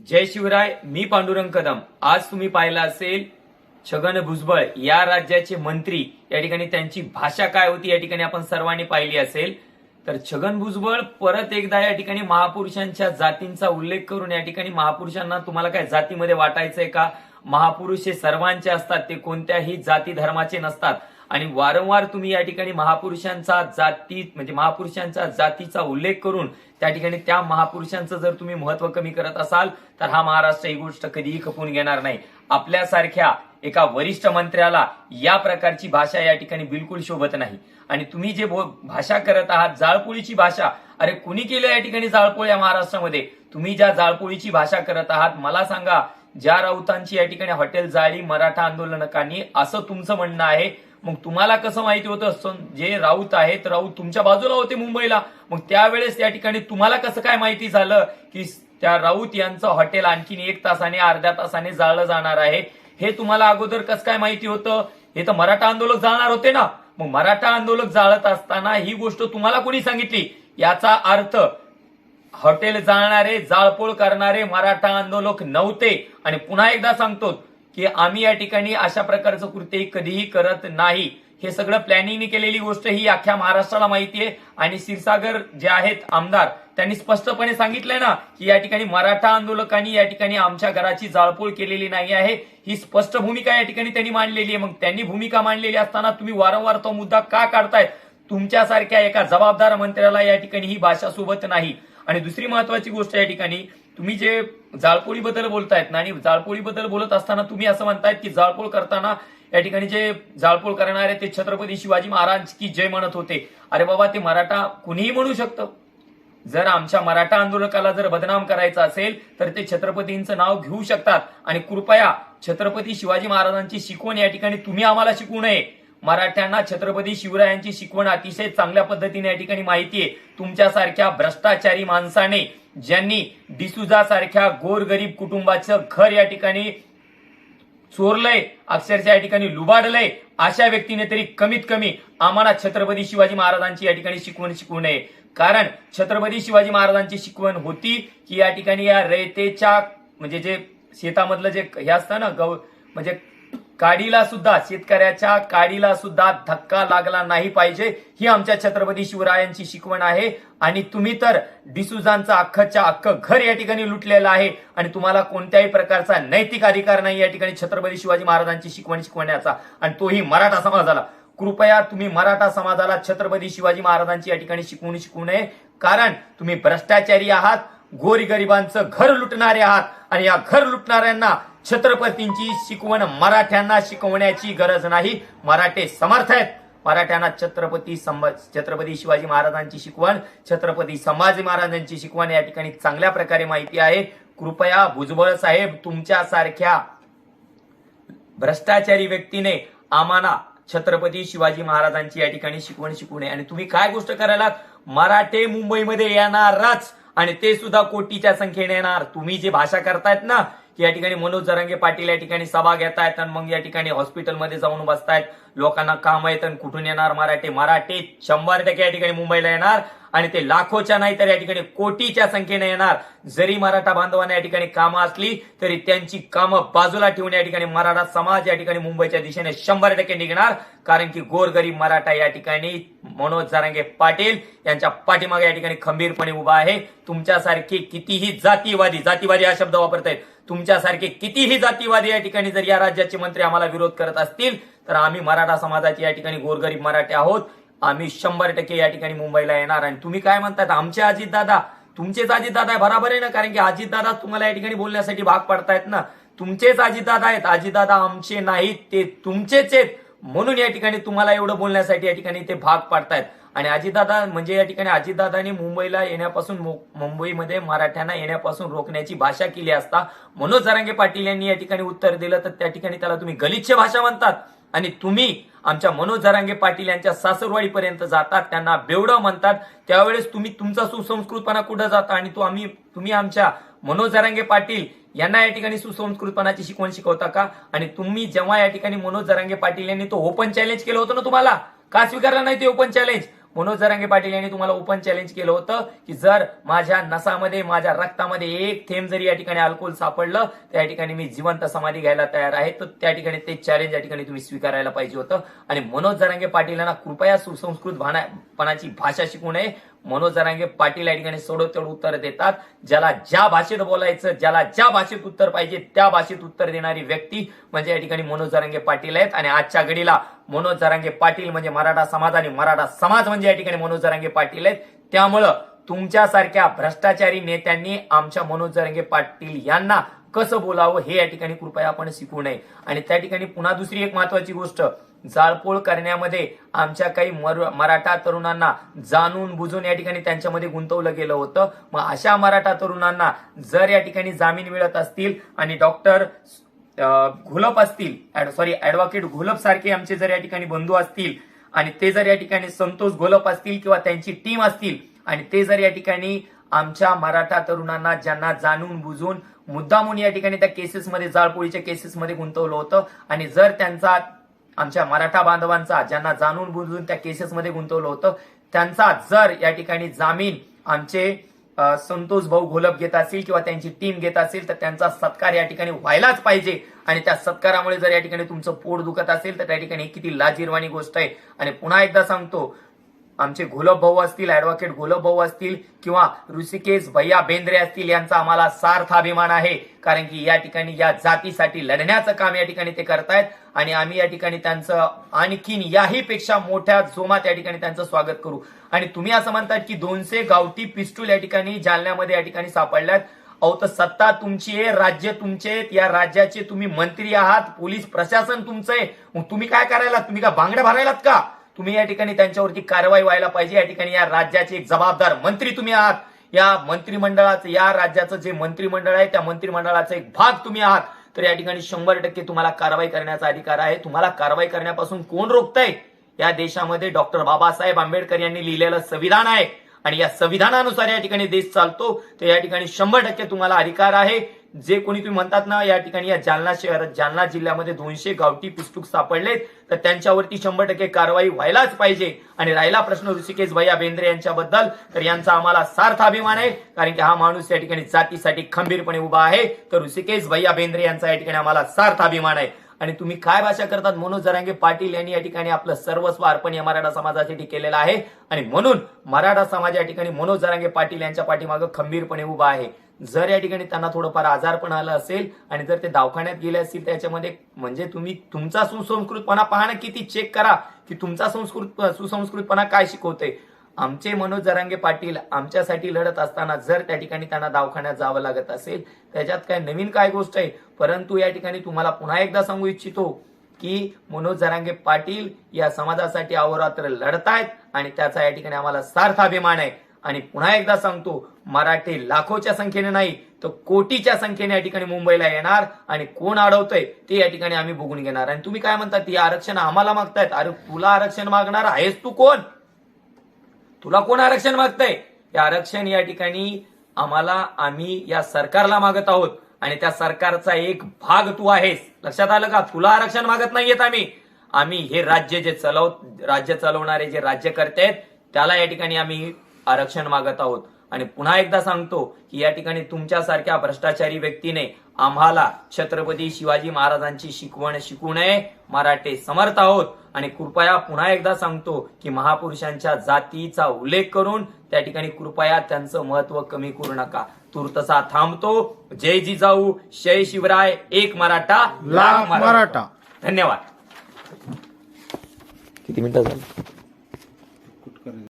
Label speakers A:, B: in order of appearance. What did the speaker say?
A: जय शिवराय मी पांडुरंग कदम. आज तुम्ही पाहिलं असेल छगन भुजबळ या राज्याचे मंत्री या ठिकाणी त्यांची भाषा काय होती या ठिकाणी आपण सर्वांनी पाहिली असेल. तर छगन भुजबळ परत एकदा या ठिकाणी महापुरुषांच्या जातींचा उल्लेख करून या ठिकाणी महापुरुषांना तुम्हाला काय जातीमध्ये वाटायचंय का? महापुरुष हे सर्वांचे असतात ते कोणत्याही जाती धर्माचे नसतात. आणि वारंवार तुम्ही या ठिकाणी महापुरुषांचा जाती म्हणजे महापुरुषांचा जातीचा उल्लेख करून त्या ठिकाणी त्या महापुरुषांचं जर तुम्ही महत्त्व कमी करत असाल तर हा महाराष्ट्र ही गोष्ट कधीही खपून घेणार नाही. आपल्यासारख्या एका वरिष्ठ मंत्र्याला या प्रकारची भाषा या ठिकाणी बिलकुल शोभत नाही. आणि तुम्ही जे भाषा करत आहात जाळपोळीची भाषा अरे कुणी केलं या ठिकाणी जाळपोळ या महाराष्ट्रामध्ये? तुम्ही ज्या जाळपोळीची भाषा करत आहात मला सांगा ज्या राऊतांची या ठिकाणी हॉटेल जाळी मराठा आंदोलनकांनी असं तुमचं म्हणणं आहे मग तुम्हाला कसं माहिती होतं? असं जे राऊत आहेत राऊत तुमच्या बाजूला होते मुंबईला. मग त्यावेळेस या ठिकाणी तुम्हाला कसं काय माहिती झालं की त्या राऊत यांचं हॉटेल आणखीन एक तासाने अर्ध्या तासाने जाळलं जाणार आहे? हे तुम्हाला अगोदर कसं काय माहिती होतं? हे तर मराठा आंदोलक जाणार होते ना. मग मराठा आंदोलक जाळत असताना ही गोष्ट तुम्हाला कोणी सांगितली? याचा अर्थ हॉटेल जाळणारे जाळपोळ करणारे मराठा आंदोलक नव्हते. आणि पुन्हा एकदा सांगतो की आम्ही या ठिकाणी अशा प्रकारचं कृत्य कधीही करत नाही. हे सगळं प्लॅनिंगने केलेली गोष्ट ही अख्ख्या महाराष्ट्राला माहिती आहे. आणि क्षीरसागर जे आहेत आमदार त्यांनी स्पष्टपणे सांगितलंय ना की या ठिकाणी मराठा आंदोलकांनी या ठिकाणी आमच्या घराची जाळपोळ केलेली नाही आहे. ही स्पष्ट भूमिका या ठिकाणी त्यांनी मांडलेली आहे. मग त्यांनी भूमिका मांडलेली असताना तुम्ही वारंवार तो मुद्दा का काढतायत? तुमच्यासारख्या एका जबाबदार मंत्र्याला या ठिकाणी ही भाषा सोबत नाही. आणि दुसरी महत्वाची गोष्ट या ठिकाणी तुम्ही जे जाळपोळीबद्दल बोलतायत ना आणि जाळपोळीबद्दल बोलत असताना तुम्ही असं म्हणतायत की जाळपोळ करताना या ठिकाणी जे जाळपोळ करणारे ते छत्रपती शिवाजी महाराज की जय म्हणत होते. अरे बाबा ते मराठा कुणीही म्हणू शकतं. जर आमच्या मराठा आंदोलकाला जर बदनाम करायचं असेल तर ते छत्रपतींचं नाव घेऊ शकतात. आणि कृपया छत्रपती शिवाजी महाराजांची शिकवण या ठिकाणी तुम्ही आम्हाला शिकवू नये. मराठ्यांना छत्रपती शिवरायांची शिकवण अतिशय चांगल्या पद्धतीने या ठिकाणी माहिती आहे. तुमच्यासारख्या भ्रष्टाचारी माणसाने ज्यांनी डिसुजा सारख्या गोरगरीब कुटुंबाचं घर या ठिकाणी चोरलंय अक्षरशः या ठिकाणी लुबाडलंय अशा व्यक्तीने तरी कमीत कमी आम्हाला छत्रपती शिवाजी महाराजांची या ठिकाणी शिकवण शिकवू नये. कारण छत्रपती शिवाजी महाराजांची शिकवण होती की या ठिकाणी या रयतेच्या म्हणजे जे शेतामधलं जे हे असतं ना गव म्हणजे काडीला सुद्धा शेतकऱ्याच्या काडीला सुद्धा धक्का लागला नाही पाहिजे. ही आमच्या छत्रपती शिवरायांची शिकवण आहे. आणि तुम्ही तर डिसुजांचं अख्खच्या अख्खं घर या ठिकाणी लुटलेलं आहे. आणि तुम्हाला कोणत्याही प्रकारचा नैतिक अधिकार नाही या ठिकाणी छत्रपती शिवाजी महाराजांची शिकवण शिकवण्याचा. आणि तोही मराठा समाजाला. कृपया तुम्ही मराठा समाजाला छत्रपती शिवाजी महाराजांची या ठिकाणी शिकवणी शिकवू नये. कारण तुम्ही भ्रष्टाचारी आहात गोरगरिबांचं घर लुटणारे आहात. आणि या घर लुटणाऱ्यांना छत्रपतींची शिकवण मराठ्यांना शिकवण्याची गरज नाही. मराठे समर्थ आहेत. मराठ्यांना छत्रपती छत्रपती शिवाजी महाराजांची शिकवण छत्रपती संभाजी महाराजांची शिकवण या ठिकाणी चांगल्या प्रकारे माहिती आहे. कृपया भुजबळ साहेब तुमच्यासारख्या भ्रष्टाचारी व्यक्तीने आम्हाला छत्रपती शिवाजी महाराजांची या ठिकाणी शिकवण शिकवू नये. आणि तुम्ही काय गोष्ट करायला मराठे मुंबईमध्ये येणारच. आणि ते सुद्धा कोटीच्या संख्येने येणार. तुम्ही जी भाषा करतायत ना या ठिकाणी मनोज जरांगे पाटील या ठिकाणी सभा घेतायत आणि मग या ठिकाणी हॉस्पिटलमध्ये जाऊन बसतायत. लोकांना काम आहेत आणि कुठून येणार? मराठे मराठे शंभर टक्के या ठिकाणी मुंबईला येणार आणि ते लाखोच्या नाही तर या ठिकाणी कोटीच्या संख्येने येणार. जरी मराठा बांधवांना या ठिकाणी कामं असली तरी त्यांची कामं बाजूला ठेवून या ठिकाणी मराठा समाज या ठिकाणी मुंबईच्या दिशेने शंभर टक्के निघणार. कारण की गोरगरीब मराठा या ठिकाणी मनोज जारांगे पाटील यांच्या पाठीमागे या ठिकाणी खंबीरपणे उभा आहे. तुमच्यासारखे कितीही जातीवादी जातीवादी हा शब्द वापरतायत. तुमच्यासारखे कितीही जातीवादी या ठिकाणी जर या राज्याचे मंत्री आम्हाला विरोध करत असतील तर आम्ही मराठा समाजाचे या ठिकाणी गोरगरीब मराठे आहोत. आम्ही शंभर टक्के या ठिकाणी मुंबईला येणार आणि तुम्ही काय म्हणतात? आमचे अजितदादा तुमचेच अजितदादा आहे बरोबर आहे ना? कारण की अजितदादा तुम्हाला या ठिकाणी बोलण्यासाठी भाग पडतायत ना? तुमचेच अजितदादा आहेत. अजितदादा आमचे नाहीत ते तुमचेच आहेत. म्हणून या ठिकाणी तुम्हाला एवढं बोलण्यासाठी या ठिकाणी ते भाग पाडतायत. आणि अजितदादा म्हणजे या ठिकाणी अजितदादांनी मुंबईला येण्यापासून मुंबईमध्ये मराठ्यांना येण्यापासून रोखण्याची भाषा केली असता. मनोज जरांगे पाटील यांनी या ठिकाणी उत्तर दिलं तर त्या ठिकाणी त्याला तुम्ही गलिच्छ भाषा म्हणतात. आणि तुम्ही आमच्या मनोज जरांगे पाटील यांच्या सासरवाडीपर्यंत जातात त्यांना बेवडं म्हणतात. त्यावेळेस तुम्ही तुमचा सुसंस्कृतपणा कुठं जाता आणि तो आम्ही तुम्ही आमच्या मनोज जरांगे पाटील यांना या ठिकाणी सुसंस्कृतपणाची शिकवण शिकवता का? आणि तुम्ही जेव्हा या ठिकाणी मनोज जरांगे पाटील यांनी तो ओपन चॅलेंज केलं होतं ना तुम्हाला? का स्वीकारला नाही ते ओपन चॅलेंज मनोज जरांगे पाटील यांनी तुम्हाला ओपन चॅलेंज केलं होतं की जर माझ्या नसामध्ये माझ्या रक्तामध्ये एक थेंब जरी या ठिकाणी अल्कोहोल सापडलं त्या ठिकाणी मी जिवंत समाधी घ्यायला तयार आहे. तर त्या ठिकाणी ते चॅलेंज या ठिकाणी तुम्ही स्वीकारायला पाहिजे होतं. आणि मनोज जरांगे पाटील यांना कृपया सुसंस्कृत भाषा शिकू नये. मनोज जरांगे पाटील या ठिकाणी सोडव तेवढं उत्तर देतात. ज्याला ज्या भाषेत बोलायचं ज्याला ज्या भाषेत उत्तर पाहिजे त्या भाषेत उत्तर देणारी व्यक्ती म्हणजे या ठिकाणी मनोज जरांगे पाटील आहेत. आणि आजच्या घडीला मनोज जरांगे पाटील म्हणजे मराठा समाज आणि मराठा समाज म्हणजे या ठिकाणी मनोज जरांगे पाटील आहेत. त्यामुळं तुमच्यासारख्या भ्रष्टाचारी नेत्यांनी आमच्या मनोज जरांगे पाटील यांना कसं बोलावं हे या ठिकाणी कृपया आपण शिकू नये. आणि त्या ठिकाणी पुन्हा दुसरी एक महत्वाची गोष्ट जाळपोळ करण्यामध्ये आमच्या काही मर- मराठा तरुणांना जाणून बुजून या ठिकाणी त्यांच्यामध्ये गुंतवलं गेलं होतं. मग अशा मराठा तरुणांना जर या ठिकाणी जामीन मिळत असतील आणि डॉक्टर घुलप असतील सॉरी ऍडव्होकेट घुलप सारखे आमचे जर या ठिकाणी बंधू असतील आणि ते जर या ठिकाणी संतोष घोलप असतील किंवा त्यांची टीम असतील आणि ते जर या ठिकाणी आमच्या मराठा तरुणांना ज्यांना जाणून बुजून मुद्दामून या ठिकाणी त्या केसेसमध्ये जाळपोळीच्या केसेसमध्ये गुंतवलं होतं आणि जर त्यांचा आमच्या मराठा बांधवांचा ज्यांना जाणून बुजून त्या केसेसमध्ये गुंतवलं होतं त्यांचा जर या ठिकाणी जामीन आमचे संतोष भाऊ घोलप घेत असेल किंवा त्यांची टीम घेत असेल तर त्यांचा सत्कार या ठिकाणी व्हायलाच पाहिजे. आणि त्या सत्कारामुळे जर या ठिकाणी तुमचं पोट दुखत असेल तर त्या ठिकाणी किती लाजीरवाणी गोष्ट आहे. आणि पुन्हा एकदा सांगतो आमचे घोलप भाऊ असतील ऍडव्होकेट घोलप भाऊ असतील किंवा ऋषिकेश भैया बेंद्रे असतील यांचा आम्हाला सार्थ अभिमान आहे. कारण की या ठिकाणी या जातीसाठी लढण्याचं काम या ठिकाणी ते करतायत. आणि आम्ही या ठिकाणी त्यांचं आणखीन याही पेक्षा मोठ्या जोमात या ठिकाणी त्यांचं स्वागत करू. आणि तुम्ही असं म्हणतात की दोनशे गावठी पिस्टूल या ठिकाणी जालन्यामध्ये या ठिकाणी सापडल्यात. अहो तर सत्ता तुमची आहे राज्य तुमचे या राज्याचे तुम्ही मंत्री आहात पोलीस प्रशासन तुमचं आहे. मग तुम्ही काय करायला तुम्ही का बांगड्या भरायलात का? तुम्ही या ठिकाणी त्यांच्यावरती कारवाई व्हायला पाहिजे. या ठिकाणी या राज्याचे एक जबाबदार मंत्री तुम्ही आहात. या मंत्रिमंडळाचं या राज्याचं जे मंत्रिमंडळ आहे त्या मंत्रिमंडळाचा एक भाग तुम्ही आहात. तर या ठिकाणी शंभर टक्के तुम्हाला कारवाई करण्याचा अधिकार आहे. तुम्हाला कारवाई करण्यापासून कोण रोखतंय? या देशामध्ये डॉक्टर बाबासाहेब आंबेडकर यांनी लिहिलेलं संविधान आहे. आणि या संविधानानुसार या ठिकाणी देश चालतो तर या ठिकाणी शंभर टक्के तुम्हाला अधिकार आहे. जे कोणी तुम्ही म्हणतात ना या ठिकाणी या जालना शहरात जालना जिल्ह्यामध्ये दोनशे गावठी पिस्तूक सापडलेत तर त्यांच्यावरती शंभर टक्के कारवाई व्हायलाच पाहिजे. आणि राहिला प्रश्न ऋषिकेश भैया बेंद्रे यांच्याबद्दल तर यांचा आम्हाला सार्थ अभिमान आहे कारण की हा माणूस या ठिकाणी जातीसाठी खंबीरपणे उभा आहे. तर ऋषिकेश भैया बेंद्रे यांचा या ठिकाणी आम्हाला सार्थ अभिमान आहे. आणि तुम्ही काय भाषा करतात? मनोज जरांगे पाटील यांनी या ठिकाणी आपलं सर्वस्व अर्पण या मराठा समाजासाठी केलेलं आहे. आणि म्हणून मराठा समाज या ठिकाणी मनोज जरांगे पाटील यांच्या पाठीमागं खंबीरपणे उभा आहे. जर या ठिकाणी त्यांना थोडंफार आजारपण आलं असेल आणि जर ते दवाखान्यात गेले असतील त्याच्यामध्ये म्हणजे तुम्ही तुमचा सुसंस्कृतपणा पाहणं किती चेक करा की तुमचा संस्कृत सुसंस्कृतपणा काय शिकवते आमचे मनोज जरांगे पाटील आमच्यासाठी लढत असताना जर त्या ठिकाणी त्यांना दवाखान्यात जावं लागत असेल त्याच्यात काय नवीन काय गोष्ट आहे? परंतु या ठिकाणी तुम्हाला पुन्हा एकदा सांगू इच्छितो की मनोज जरांगे पाटील या समाजासाठी अहोरात्र लढतायत आणि त्याचा या ठिकाणी आम्हाला सार्थ अभिमान आहे. आणि पुन्हा एकदा सांगतो मराठी लाखोच्या संख्येने नाही तर कोटीच्या संख्येने या ठिकाणी मुंबईला येणार आणि कोण अडवतंय ते या ठिकाणी आम्ही बघून घेणार. आणि तुम्ही काय म्हणतात ती आरक्षण आम्हाला मागतायत? अरे तुला आरक्षण मागणार आहेस तू कोण? तुला कोण आरक्षण मागतंय? हे आरक्षण या ठिकाणी आम्हाला आम्ही या सरकारला मागत आहोत. आणि त्या सरकारचा एक भाग तू आहेस. लक्षात आलं का? तुला आरक्षण मागत नाहीयेत आम्ही. आम्ही हे राज्य जे चलव राज्य चालवणारे जे राज्यकर्ते आहेत त्याला या ठिकाणी आम्ही आरक्षण मागत आहोत. आणि पुन्हा एकदा सांगतो की या ठिकाणी तुमच्यासारख्या भ्रष्टाचारी व्यक्तीने आम्हाला छत्रपती शिवाजी महाराजांची शिकवण शिकू नये. मराठे समर्थ आहोत. आणि कृपया पुन्हा एकदा सांगतो की महापुरुषांच्या जातीचा उल्लेख करून त्या ठिकाणी कृपया त्यांचं महत्त्व कमी करू नका. तुर्तसा थांबतो. जय जिजाऊ. जय शिवराय. एक मराठा
B: लाख मराठा.
A: धन्यवाद. किती मिनिटं झाली?